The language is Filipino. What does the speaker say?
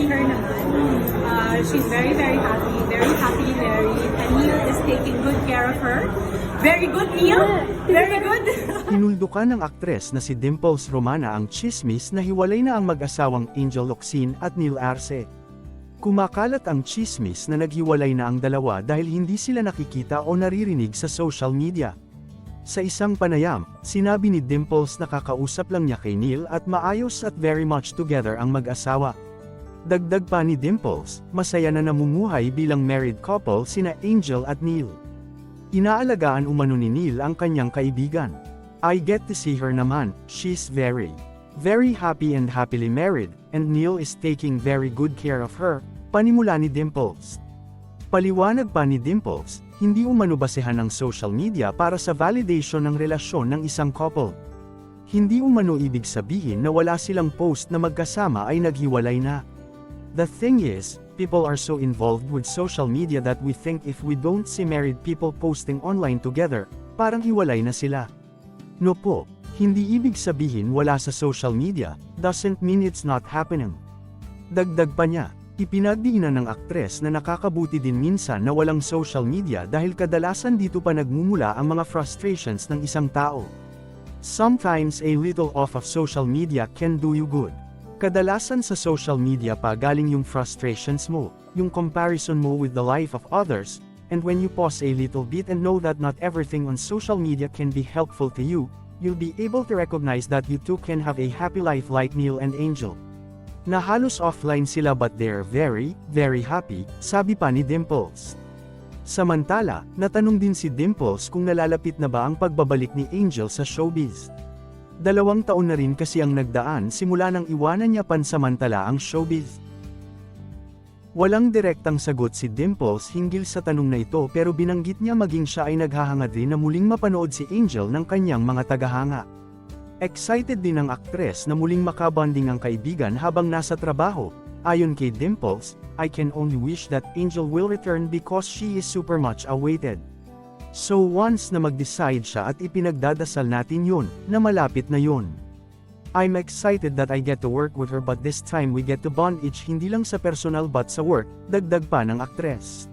see her naman. Uh, she's very, very happy, very happily married. And Neil is taking good care of her. Very good, Neil. Very good. Hinuldukan ng aktres na si Dimples Romana ang chismis na hiwalay na ang mag-asawang Angel Locsin at Neil Arce. Kumakalat ang chismis na naghiwalay na ang dalawa dahil hindi sila nakikita o naririnig sa social media. Sa isang panayam, sinabi ni Dimples na kakausap lang niya kay Neil at maayos at very much together ang mag-asawa. Dagdag pa ni Dimples, masaya na namumuhay bilang married couple sina Angel at Neil. Inaalagaan umano ni Neil ang kanyang kaibigan. I get to see her naman, she's very, very happy and happily married, and Neil is taking very good care of her, panimula ni Dimples. Paliwanag pa ni Dimples, hindi umano basehan ng social media para sa validation ng relasyon ng isang couple. Hindi umano ibig sabihin na wala silang post na magkasama ay naghiwalay na. The thing is, people are so involved with social media that we think if we don't see married people posting online together, parang hiwalay na sila. No po, hindi ibig sabihin wala sa social media, doesn't mean it's not happening. Dagdag pa niya, ipinagdiinan ng aktres na nakakabuti din minsan na walang social media dahil kadalasan dito pa nagmumula ang mga frustrations ng isang tao. Sometimes a little off of social media can do you good. Kadalasan sa social media pa galing yung frustrations mo, yung comparison mo with the life of others, and when you pause a little bit and know that not everything on social media can be helpful to you, you'll be able to recognize that you too can have a happy life like Neil and Angel. Na halos offline sila but they're very, very happy, sabi pa ni Dimples. Samantala, natanong din si Dimples kung nalalapit na ba ang pagbabalik ni Angel sa showbiz. Dalawang taon na rin kasi ang nagdaan simula nang iwanan niya pansamantala ang showbiz. Walang direktang sagot si Dimples hinggil sa tanong na ito pero binanggit niya maging siya ay naghahangad rin na muling mapanood si Angel ng kanyang mga tagahanga. Excited din ang aktres na muling makabanding ang kaibigan habang nasa trabaho. Ayon kay Dimples, I can only wish that Angel will return because she is super much awaited. So once na mag-decide siya at ipinagdadasal natin yun, na malapit na yun. I'm excited that I get to work with her but this time we get to bond each hindi lang sa personal but sa work, dagdag pa ng aktres.